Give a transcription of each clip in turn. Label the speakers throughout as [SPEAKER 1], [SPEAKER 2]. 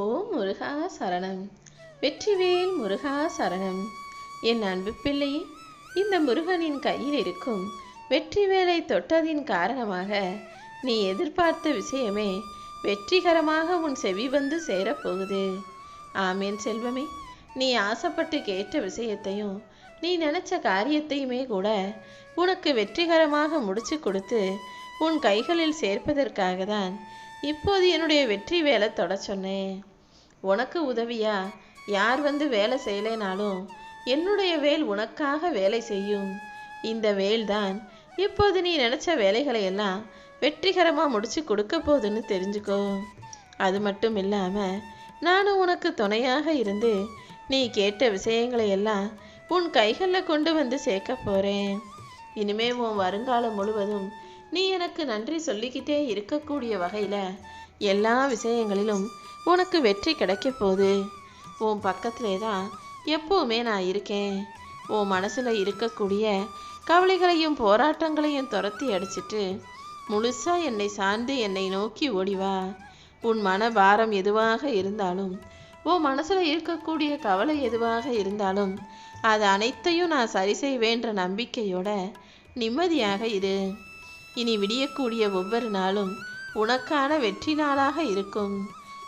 [SPEAKER 1] ஓம் முருகா சரணம். வெற்றிவேல் முருகா சரணம். என் அன்பு பிள்ளையே இந்த முருகனின் கையில் இருக்கும் வெற்றிவேலை தொட்டதின் காரணமாக நீ எதிர்பார்த்த விஷயமே வெற்றிகரமாக உன் செவி வந்து சேரப்போகுது. ஆமேன் செல்வமே. நீ ஆசைப்பட்டு கேட்ட விஷயத்தையும் நீ நினைச்ச காரியத்தையுமே கூட உனக்கு வெற்றிகரமாக முடிச்சு கொடுத்து உன் கைகளில் சேர்ப்பதற்காக தான் இப்போது என்னுடைய வெற்றி வேலை தொட சொன்னேன். உனக்கு உதவியா? யார் வந்து வேலை செய்யலைனாலும் என்னுடைய வேல் உனக்காக வேலை செய்யும். இந்த வேல் தான் இப்போது நீ நினச்ச வேலைகளை எல்லாம் வெற்றிகரமாக முடிச்சு கொடுக்க போகுதுன்னு தெரிஞ்சுக்கோ. அது மட்டும் இல்லாமல் நானும் உனக்கு துணையாக இருந்து நீ கேட்ட விஷயங்களை எல்லாம் உன் கைகளில் கொண்டு வந்து சேர்க்க போகிறேன் இனிமே உன் வருங்காலம் முழுவதும் நீ எனக்கு நன்றி சொல்லிக்கிட்டே இருக்கக்கூடிய வகையில் எல்லா விஷயங்களிலும் உனக்கு வெற்றி கிடைக்க போகுது. உன் பக்கத்திலே தான் எப்போவுமே நான் இருக்கேன். உன் மனசில் இருக்கக்கூடிய கவலைகளையும் போராட்டங்களையும் துரத்தி அடிச்சிட்டு முழுசாக என்னை சார்ந்து என்னை நோக்கி ஓடிவா உன் மன பாரம் எதுவாக இருந்தாலும் உன் மனசில் இருக்கக்கூடிய கவலை எதுவாக இருந்தாலும் அது அனைத்தையும் நான் சரி செய்வேன்ற நம்பிக்கையோட நிம்மதியாக இரு. இனி விடியக்கூடிய ஒவ்வொரு நாளும் உனக்கான வெற்றி நாளாக இருக்கும்.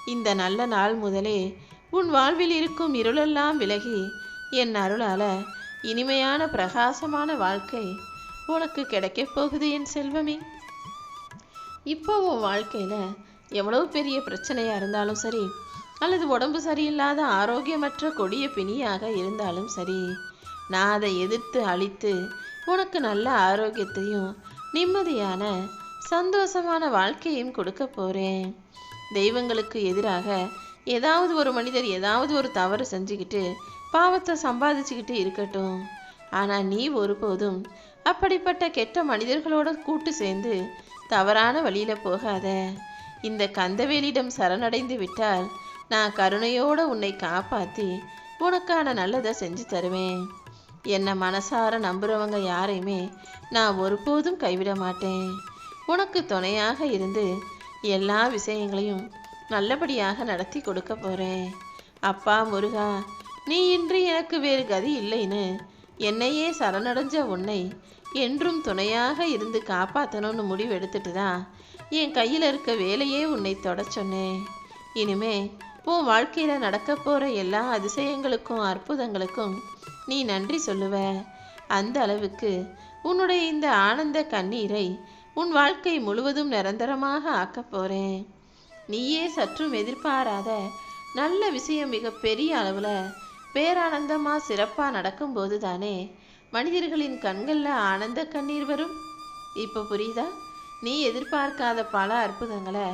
[SPEAKER 1] இந்த நல்ல நாள் முதலே உன் வாழ்வில் இருக்கும் இருளெல்லாம் விலகி என் அருளால இனிமையான பிரகாசமான வாழ்க்கை உனக்கு கிடைக்கப் போகுது என் செல்வமே. இப்போ உன் வாழ்க்கையில் எவ்வளவு பெரிய பிரச்சனையாக இருந்தாலும் சரி அல்லது உடம்பு சரியில்லாத ஆரோக்கியமற்ற கொடிய பிணியாக இருந்தாலும் சரி நான் அதை எதிர்த்து அழித்து உனக்கு நல்ல ஆரோக்கியத்தையும் நிம்மதியான சந்தோஷமான வாழ்க்கையும் கொடுக்க போகிறேன் தெய்வங்களுக்கு எதிராக ஏதாவது ஒரு மனிதர் ஏதாவது ஒரு தவறு செஞ்சுக்கிட்டு பாவத்தை சம்பாதிச்சுக்கிட்டு இருக்கட்டும். ஆனால் நீ ஒருபோதும் அப்படிப்பட்ட கெட்ட மனிதர்களோட கூட்டு சேர்ந்து தவறான வழியில் போகாத. இந்த கந்தவேலிடம் சரணடைந்து விட்டால் நான் கருணையோடு உன்னை காப்பாற்றி உனக்கான நல்லதை செஞ்சு தருவேன். என்னை மனசார நம்புகிறவங்க யாரையுமே நான் ஒருபோதும் கைவிட மாட்டேன். உனக்கு துணையாக இருந்து எல்லா விஷயங்களையும் நல்லபடியாக நடத்தி கொடுக்க போகிறேன் அப்பா முருகா நீ இன்றி எனக்கு வேறு கதி இல்லைன்னு என்னையே சரணடைஞ்ச உன்னை என்றும் துணையாக இருந்து காப்பாற்றணும்னு முடிவெடுத்துட்டு தான் என் கையில் இருக்க வேலையே உன்னை தொட சொன்னேன். இனிமே உன் வாழ்க்கையில் நடக்க போகிற எல்லா அதிசயங்களுக்கும் அற்புதங்களுக்கும் நீ நன்றி சொல்லுவ. அந்த அளவுக்கு உன்னுடைய இந்த ஆனந்த கண்ணீரை உன் வாழ்க்கை முழுவதும் நிரந்தரமாக ஆக்கப் போகிறேன் நீயே சற்றும் எதிர்பாராத நல்ல விஷயம் மிக பெரிய அளவில் பேரானந்தமாக சிறப்பாக நடக்கும்போது தானே மனிதர்களின் கண்களில் ஆனந்த கண்ணீர் வரும்? இப்போ புரியுதா? நீ எதிர்பார்க்காத பல அற்புதங்களை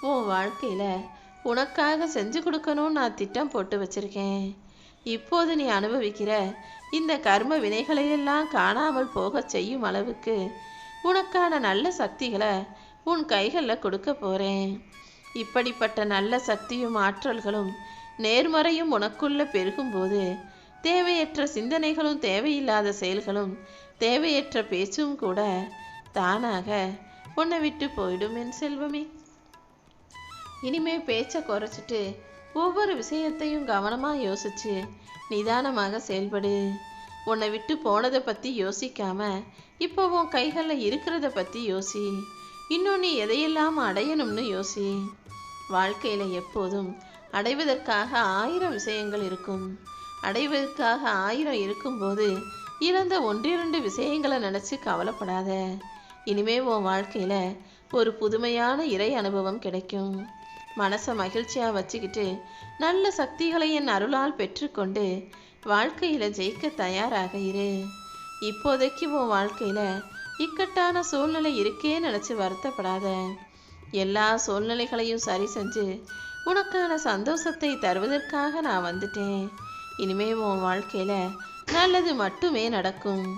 [SPEAKER 1] உன் வாழ்க்கையில் உனக்காக செஞ்சு கொடுக்கணும்னு நான் திட்டம் போட்டு வச்சிருக்கேன். இப்போது நீ அனுபவிக்கிற இந்த கர்ம வினைகளையெல்லாம் காணாமல் போகச் செய்யும் அளவுக்கு உனக்கான நல்ல சக்திகளை உன் கைகளில் கொடுக்க போகிறேன் இப்படிப்பட்ட நல்ல சக்தியும் ஆற்றல்களும் நேர்மறையும் உனக்குள்ள பெருகும்போது தேவையற்ற சிந்தனைகளும் தேவையில்லாத செயல்களும் தேவையற்ற பேச்சும் கூட தானாக உன்னை விட்டு போயிடும் என் செல்வமே. இனிமே பேச்சை குறைச்சிட்டு ஒவ்வொரு விஷயத்தையும் கவனமாக யோசிச்சு நிதானமாக செயல்படு. உன்னை விட்டு போனதை பற்றி யோசிக்காம இப்போ உன் கைகளில் இருக்கிறத பற்றி யோசி. இன்னும் நீ எதையெல்லாம் அடையணும்னு யோசி. வாழ்க்கையில் எப்போதும் அடைவதற்காக ஆயிரம் விஷயங்கள் இருக்கும். அடைவதற்காக ஆயிரம் இருக்கும்போது இழந்த ஒன்றிரண்டு விஷயங்களை நினச்சி கவலைப்படாத. இனிமே உன் வாழ்க்கையில் ஒரு புதுமையான இறை அனுபவம் கிடைக்கும். மனசை மகிழ்ச்சியாக வச்சுக்கிட்டு நல்ல சக்திகளை என் அருளால் பெற்றுக்கொண்டு வாழ்க்கையில் ஜெயிக்க தயாராக இரு. இப்போதைக்கு உன் வாழ்க்கையில் இக்கட்டான சூழ்நிலை இருக்கே நினச்சி வருத்தப்படாத. எல்லா சூழ்நிலைகளையும் சரி செஞ்சு உனக்கான சந்தோஷத்தை தருவதற்காக நான் வந்துட்டேன். இனிமே உன் வாழ்க்கையில் நல்லது மட்டுமே நடக்கும்.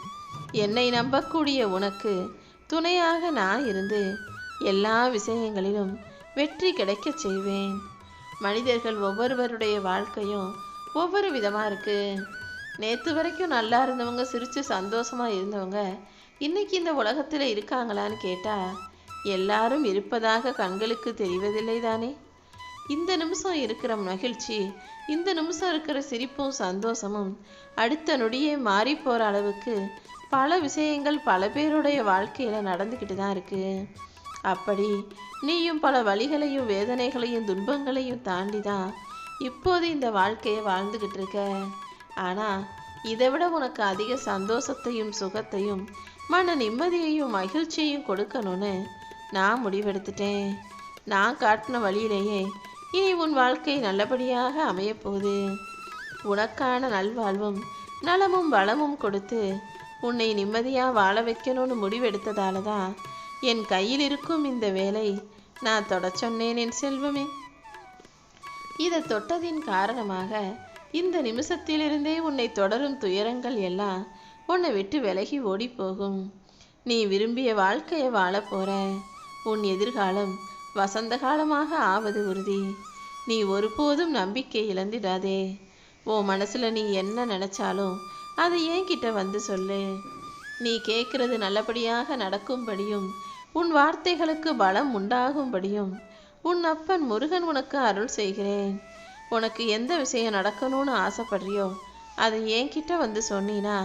[SPEAKER 1] என்னை நம்பக்கூடிய உனக்கு துணையாக நான் இருந்து எல்லா விஷயங்களிலும் வெற்றி கிடைக்கச் செய்வேன். மனிதர்கள் ஒவ்வொருவருடைய வாழ்க்கையும் ஒவ்வொரு விதமாக இருக்குது நேற்று வரைக்கும் நல்லா இருந்தவங்க சிரித்து சந்தோஷமாக இருந்தவங்க இன்னைக்கு இந்த உலகத்தில் இருக்காங்களான்னு கேட்டால் எல்லாரும் இருப்பதாக கண்களுக்கு தெரிவதில்லை தானே? இந்த நிமிஷம் இருக்கிற மகிழ்ச்சி இந்த நிமிஷம் இருக்கிற சிரிப்பும் சந்தோஷமும் அடுத்த நொடியே மாறி போகிற அளவுக்கு பல விஷயங்கள் பல பேருடைய வாழ்க்கையில் நடந்துக்கிட்டு தான் இருக்குது அப்படி நீயும் பல வழிகளையும் வேதனைகளையும் துன்பங்களையும் தாண்டி தான் இப்போது இந்த வாழ்க்கையை வாழ்ந்துக்கிட்டு இருக்க? ஆனா இதை விட உனக்கு அதிக சந்தோஷத்தையும் சுகத்தையும் மன நிம்மதியையும் மகிழ்ச்சியையும் கொடுக்கணும்னு நான் முடிவெடுத்துட்டேன். நான் காட்டின வழியிலேயே இனி உன் வாழ்க்கை நல்லபடியாக அமையப்போகுது. உனக்கான நல்வாழ்வும் நலமும் வளமும் கொடுத்து உன்னை நிம்மதியாக வாழ வைக்கணும்னு முடிவெடுத்ததால தான் என் கையில் இருக்கும் இந்த வேலை நான் தொட சொன்னேன் என் செல்வமே. இதை தொட்டதின் காரணமாக இந்த நிமிஷத்திலிருந்தே உன்னை தொடரும் துயரங்கள் எல்லாம் உன்னை விட்டு விலகி ஓடிப்போகும். நீ விரும்பிய வாழ்க்கையை வாழப் போற. உன் எதிர்காலம் வசந்த காலமாக ஆவது உறுதி. நீ ஒருபோதும் நம்பிக்கை இழந்திடாதே. ஓ மனசுல நீ என்ன நினைச்சாலும் அதை என்கிட்ட வந்து சொல்லு. நீ கேட்கறது நல்லபடியாக நடக்கும்படியும் உன் வார்த்தைகளுக்கு பலம் உண்டாகும்படியும் உன் அப்பன் முருகன் உனக்கு அருள் செய்கிறேன். உனக்கு எந்த விஷயம் நடக்கணும்னு ஆசைப்படுறியோ அதை என்கிட்ட வந்து சொன்னீனா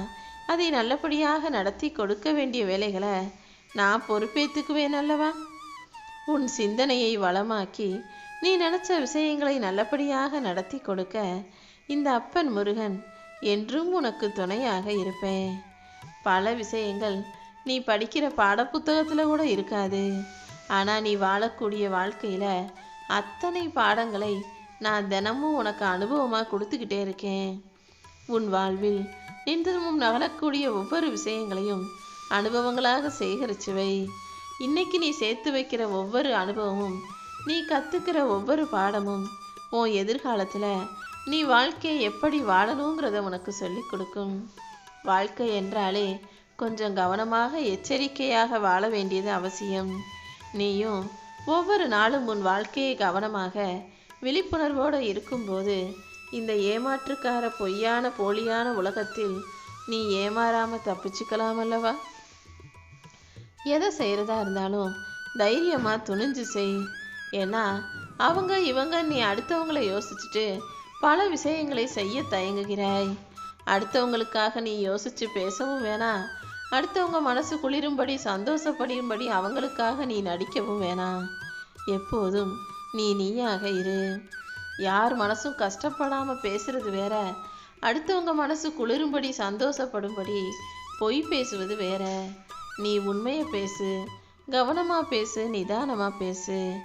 [SPEAKER 1] அதை நல்லபடியாக நடத்தி கொடுக்க வேண்டிய வேலைகளை நான் பொறுப்பேற்றுக்குவேன் அல்லவா? உன் சிந்தனையை வளமாக்கி நீ நினச்ச விஷயங்களை நல்லபடியாக நடத்தி கொடுக்க இந்த அப்பன் முருகன் என்றும் உனக்கு துணையாக இருப்பேன். பல விஷயங்கள் நீ படிக்கிற பாடப்புத்தகத்தில் கூட இருக்காது. ஆனா நீ வாழக்கூடிய வாழ்க்கையில அத்தனை பாடங்களை நான் தினமும் உனக்கு அனுபவமா கொடுத்துக்கிட்டே இருக்கேன். உன் வாழ்வில் நின்றமும் நகலக்கூடிய ஒவ்வொரு விஷயங்களையும் அனுபவங்களாக சேகரிச்சுவை. இன்னைக்கு நீ சேர்த்து வைக்கிற ஒவ்வொரு அனுபவமும் நீ கத்துக்கிற ஒவ்வொரு பாடமும் உன் எதிர்காலத்துல நீ வாழ்க்கையை எப்படி வாழணுங்கிறத உனக்கு சொல்லிக் கொடுக்கும். வாழ்க்கை என்றாலே கொஞ்சம் கவனமாக எச்சரிக்கையாக வாழ வேண்டியது அவசியம். நீயும் ஒவ்வொரு நாளும் உன் வாழ்க்கையை கவனமாக விழிப்புணர்வோடு இருக்கும்போது இந்த ஏமாற்றுக்கார பொய்யான போலியான உலகத்தில் நீ ஏமாறாம தப்பிச்சுக்கலாம் அல்லவா? எதை செய்கிறதா இருந்தாலும் தைரியமா துணிஞ்சு செய். ஏன்னா அவங்க இவங்க நீ அடுத்தவங்களை யோசிச்சுட்டு பல விஷயங்களை செய்ய தயங்குகிறாய். அடுத்தவங்களுக்காக நீ யோசிச்சு பேசவும் வேணாம். அடுத்தவங்க மனசு குளிரும்படி சந்தோஷப்படும்படி அவங்களுக்காக நீ நடிக்கவும் வேணாம். எப்போதும் நீ நீயாக இரு. யார் மனசும் கஷ்டப்படாமல் பேசுறது வேற. அடுத்தவங்க மனசு குளிரும்படி சந்தோஷப்படும்படி பொய் பேசுவது வேற. நீ உண்மையை பேசு. கவனமாக பேசு. நிதானமாக பேசு.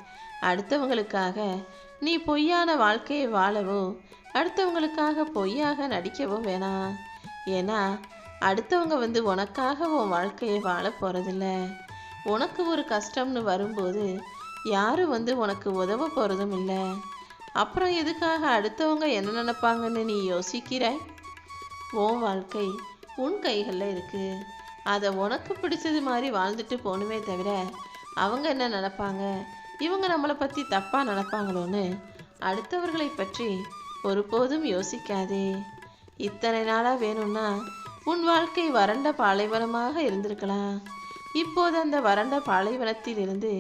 [SPEAKER 1] அடுத்தவங்களுக்காக நீ பொய்யான வாழ்க்கையை வாழவும் அடுத்தவங்களுக்காக பொய்யாக நடிக்கவும் வேணாம். ஏன்னா அடுத்தவங்க வந்து உனக்காக உன் வாழ்க்கையை வாழ போகிறதில்ல உனக்கு ஒரு கஷ்டம்னு வரும்போது யாரும் வந்து உனக்கு உதவ போகிறதும் இல்லை. அப்புறம் எதுக்காக அடுத்தவங்க என்ன நினைப்பாங்கன்னு நீ யோசிக்கிறாய்? உன் வாழ்க்கை உன் கைகளில் இருக்குது அதை உனக்கு பிடிச்சது மாதிரி வாழ்ந்துட்டு போகணுமே தவிர அவங்க என்ன நினப்பாங்க? இவங்க நம்மளை பற்றி தப்பாக நினப்பாங்களோன்னு அடுத்தவர்களை பற்றி ஒருபோதும் யோசிக்காதே. இத்தனை நாளாக வேணும்னா உன் வாழ்க்கை வறண்ட பாலைவனமாக இருந்திருக்கலாம். இப்போது அந்த வறண்ட பாலைவனத்திலிருந்து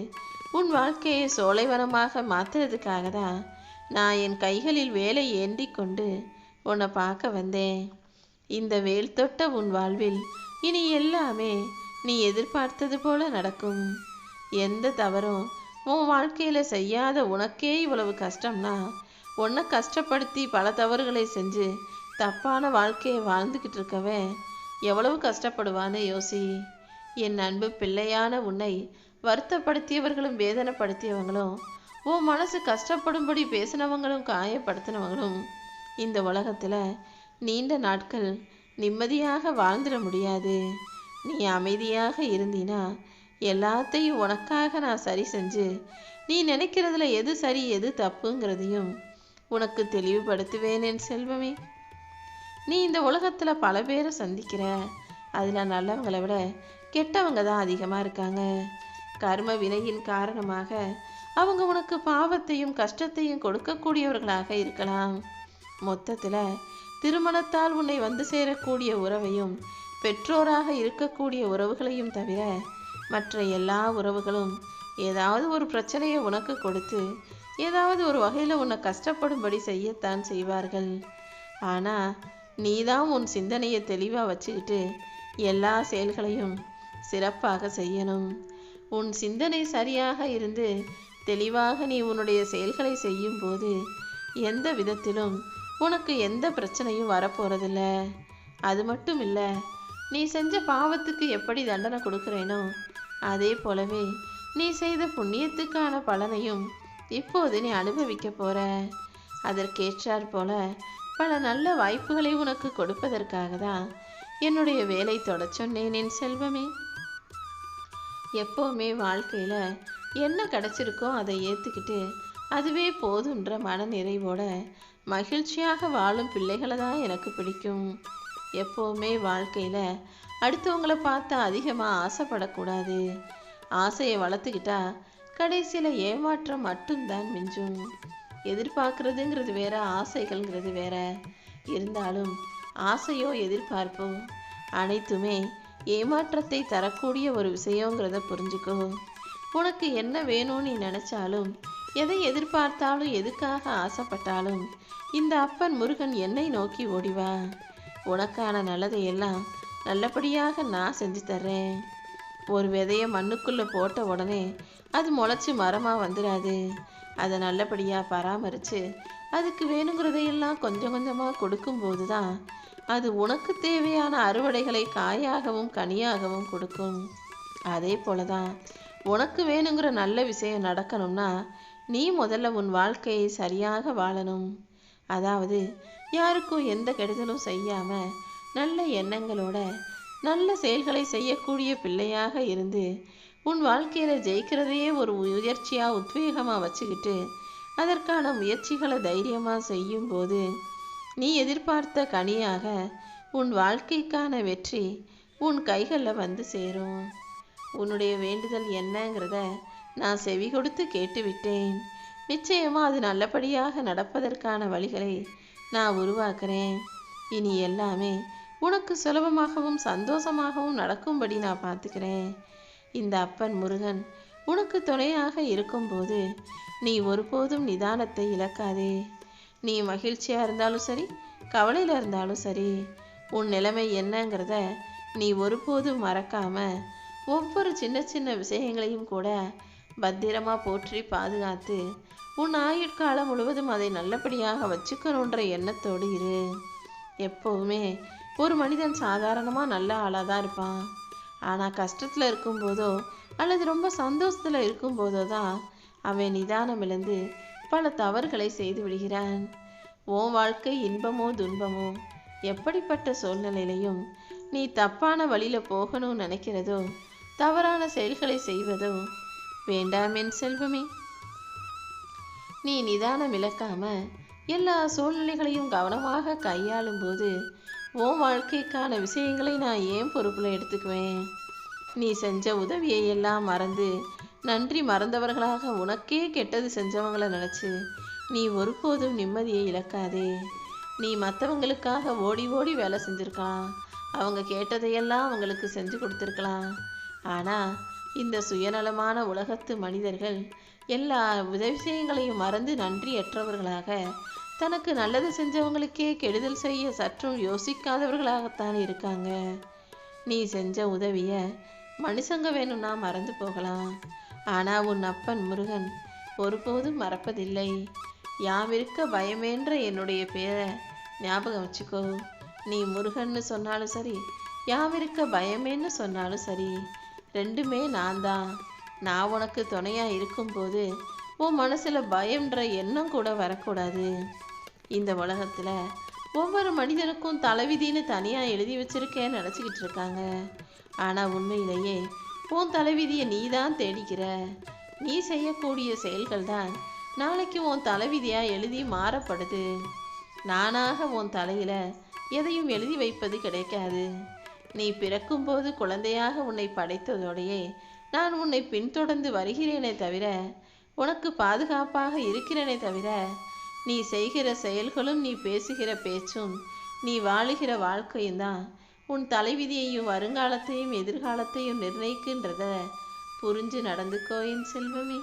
[SPEAKER 1] உன் வாழ்க்கையை சோலைவனமாக மாற்றுறதுக்காக தான் நான் என் கைகளில் வேலை ஏந்தி கொண்டு உன்னை பார்க்க வந்தேன். இந்த வேல் தொட்ட உன் வாழ்வில் இனி எல்லாமே நீ எதிர்பார்த்தது போல நடக்கும். எந்த தவறும் உன் வாழ்க்கையில் செய்யாத உனக்கே இவ்வளவு கஷ்டம்னா உன்னை கஷ்டப்படுத்தி பல தவறுகளை செஞ்சு தப்பான வாழ்க்கையை வாழ்ந்துக்கிட்டு இருக்கவன் எவ்வளவு கஷ்டப்படுவான்னு யோசி. என் அன்பு பிள்ளையான உன்னை வருத்தப்படுத்தியவர்களும் வேதனைப்படுத்தியவங்களும் உன் மனசு கஷ்டப்படும்படி பேசினவங்களும் காயப்படுத்தினவங்களும் இந்த உலகத்தில் நீண்ட நாட்கள் நிம்மதியாக வாழ்ந்துட முடியாது. நீ அமைதியாக இருந்தீனா எல்லாத்தையும் உனக்காக நான் சரி செஞ்சு நீ நினைக்கிறதுல எது சரி எது தப்புங்கிறதையும் உனக்கு தெளிவுபடுத்துவேன் என் செல்வமே. நீ இந்த உலகத்தில் பல பேரை சந்திக்கிற. அதில் நல்லவங்களை விட கெட்டவங்க தான் அதிகமாக இருக்காங்க. கர்ம வினையின் காரணமாக அவங்க உனக்கு பாவத்தையும் கஷ்டத்தையும் கொடுக்கக்கூடியவர்களாக இருக்கலாம். மொத்தத்தில் திருமணத்தால் உன்னை வந்து சேரக்கூடிய உறவையும் பெற்றோராக இருக்கக்கூடிய உறவுகளையும் தவிர மற்ற எல்லா உறவுகளும் ஏதாவது ஒரு பிரச்சனையை உனக்கு கொடுத்து ஏதாவது ஒரு வகையில் உன்னை கஷ்டப்படும்படி செய்யத்தான் செய்வார்கள். ஆனால் நீ தான் உன் சிந்தனையை தெளிவாக வச்சுக்கிட்டு எல்லா செயல்களையும் சிறப்பாக செய்யணும். உன் சிந்தனை சரியாக இருந்து தெளிவாக நீ உன்னுடைய செயல்களை செய்யும் போது எந்த விதத்திலும் உனக்கு எந்த பிரச்சனையும் வரப்போகிறதில்ல அது மட்டும் இல்லை நீ செஞ்ச பாவத்துக்கு எப்படி தண்டனை கொடுக்குறேனோ அதே போலவே நீ செய்த புண்ணியத்துக்கான பலனையும் இப்போது நீ அனுபவிக்க போற. அதற்கேற்றாற் போல பல நல்ல வாய்ப்புகளை உனக்கு கொடுப்பதற்காக தான் என்னுடைய வேலை தொடச் சொன்னேன் என் செல்வமே. எப்போவுமே வாழ்க்கையில் என்ன கிடச்சிருக்கோ அதை ஏற்றுக்கிட்டு அதுவே போதுன்ற மன நிறைவோட மகிழ்ச்சியாக வாழும் பிள்ளைகளை தான் எனக்கு பிடிக்கும். எப்போவுமே வாழ்க்கையில் அடுத்தவங்களை பார்த்தா அதிகமாக ஆசைப்படக்கூடாது. ஆசையை வளர்த்துக்கிட்டா கடைசியில் ஏமாற்றம் மட்டும்தான் மிஞ்சும். எதிர்பார்க்கறதுங்கிறது வேற ஆசைகள்ங்கிறது வேற. இருந்தாலும் ஆசையோ எதிர்பார்ப்போ அனைத்துமே ஏமாற்றத்தை தரக்கூடிய ஒரு விஷயங்கிறத புரிஞ்சுக்கோ. உனக்கு என்ன வேணும்னு நீ நினைச்சாலும் எதை எதிர்பார்த்தாலும் எதுக்காக ஆசைப்பட்டாலும் இந்த அப்பன் முருகன் என்னை நோக்கி ஓடிவா உனக்கான நல்லதை எல்லாம் நல்லபடியாக நான் செஞ்சு தர்றேன். ஒரு விதைய மண்ணுக்குள்ளே போட்ட உடனே அது முளைச்சி மரமாக வந்துடாது அதை நல்லபடியாக பராமரித்து அதுக்கு வேணுங்கிறதையெல்லாம் கொஞ்சம் கொஞ்சமாக கொடுக்கும்போது தான் அது உனக்கு தேவையான அறுவடைகளை காயாகவும் கனியாகவும் கொடுக்கும். அதே போல தான் உனக்கு வேணுங்கிற நல்ல விஷயம் நடக்கணும்னா நீ முதல்ல உன் வாழ்க்கையை சரியாக வாழணும். அதாவது யாருக்கும் எந்த கெடுதலும் செய்யாம நல்ல எண்ணங்களோட நல்ல செயல்களை செய்யக்கூடிய பிள்ளையாக இருந்து உன் வாழ்க்கையில் ஜெயிக்கிறதையே ஒரு முயற்சியாக உத்வேகமாக வச்சுக்கிட்டு அதற்கான முயற்சிகளை தைரியமாக செய்யும்போது நீ எதிர்பார்த்த கனியாக உன் வாழ்க்கைக்கான வெற்றி உன் கைகளில் வந்து சேரும். உன்னுடைய வேண்டுதல் என்னங்கிறத நான் செவி கொடுத்து கேட்டுவிட்டேன். நிச்சயமாக அது நல்லபடியாக நடப்பதற்கான வழிகளை நான் உருவாக்குறேன். இனி எல்லாமே உனக்கு சுலபமாகவும் சந்தோஷமாகவும் நடக்கும்படி நான் பார்த்துக்கிறேன். இந்த அப்பன் முருகன் உனக்கு துணையாக இருக்கும்போது நீ ஒருபோதும் நிதானத்தை இழக்காதே. நீ மகிழ்ச்சியாக இருந்தாலும் சரி கவலையில் இருந்தாலும் சரி உன் நிலைமை என்னங்கிறத நீ ஒருபோதும் மறக்காம ஒவ்வொரு சின்ன சின்ன விஷயங்களையும் கூட பத்திரமா போற்றி பாதுகாத்து உன் ஆயுட்காலம் முழுவதும் அதை நல்லபடியாக வச்சுக்கணுன்ற எண்ணத்தோடு இரு. எப்போவுமே ஒரு மனிதன் சாதாரணமாக நல்ல ஆளாக தான் இருப்பான். ஆனால் கஷ்டத்தில் இருக்கும்போதோ அல்லது ரொம்ப சந்தோஷத்தில் இருக்கும்போதோ தான் அவன் நிதானம் இழந்து பல தவறுகளை செய்து விடுகிறான். உன் வாழ்க்கை இன்பமோ துன்பமோ எப்படிப்பட்ட சூழ்நிலையிலையும் நீ தப்பான வழியில் போகணும்னு நினைக்கிறதோ தவறான செயல்களை செய்வதோ வேண்டாம் என் செல்வமே. நீ நிதானம் இழக்காம எல்லா சூழ்நிலைகளையும் கவனமாக கையாளும் போது உன் வாழ்க்கைக்கான விஷயங்களை நான் ஏன் பொறுப்பில் எடுத்துக்குவேன்? நீ செஞ்ச உதவியை எல்லாம் மறந்து நன்றி மறந்தவர்களாக உனக்கே கெட்டது செஞ்சவங்கள நினச்சி நீ ஒருபோதும் நிம்மதியை இழக்காதே. நீ மற்றவங்களுக்காக ஓடி ஓடி வேலை செஞ்சுருக்கலாம். அவங்க கேட்டதையெல்லாம் அவங்களுக்கு செஞ்சு கொடுத்துருக்கலாம். ஆனால் இந்த சுயநலமான உலகத்து மனிதர்கள் எல்லா விஷயங்களையும் மறந்து நன்றியற்றவர்களாக தனக்கு நல்லது செஞ்சவங்களுக்கே கெடுதல் செய்ய சற்றும் யோசிக்காதவர்களாகத்தான் இருக்காங்க. நீ செஞ்ச உதவிய மனுஷங்க வேணும்னா மறந்து போகலாம். ஆனா உன் அப்பன் முருகன் ஒருபோதும் மறப்பதில்லை. யாமிருக்க பயமேன்ற என்னுடைய பேரை ஞாபகம் வச்சுக்கோ. நீ முருகன்னு சொன்னாலும் சரி யாமிருக்க பயமேன்னு சொன்னாலும் சரி ரெண்டுமே நான் தான். நான் உனக்கு துணையா இருக்கும்போது உன் மனசுல பயம்ன்ற எண்ணம் கூட வரக்கூடாது. இந்த உலகத்தில் ஒவ்வொரு மனிதனுக்கும் தலைவிதின்னு தனியாக எழுதி வச்சிருக்கேன்னு நினச்சிக்கிட்டு இருக்காங்க. ஆனால் உண்மையிலேயே உன் தலைவிதியை நீ தான் தேடிக்கிற. நீ செய்யக்கூடிய செயல்கள் தான் நாளைக்கு உன் தலைவிதியாக எழுதி மாறப்படுது. நானாக உன் தலையில் எதையும் எழுதி வைப்பது கிடைக்காது. நீ பிறக்கும்போது குழந்தையாக உன்னை படைத்ததோடையே நான் உன்னை பின்தொடர்ந்து வருகிறேனே தவிர உனக்கு பாதுகாப்பாக இருக்கிறேனே தவிர நீ செய்கிற செயல்களும் நீ பேசுகிற பேச்சும் நீ வாழுகிற வாழ்க்கையும் தான் உன் தலைவிதியையும் வருங்காலத்தையும் எதிர்காலத்தையும் நிர்ணயிக்கின்றத புரிஞ்சு நடந்துக்கோ என் செல்வமே.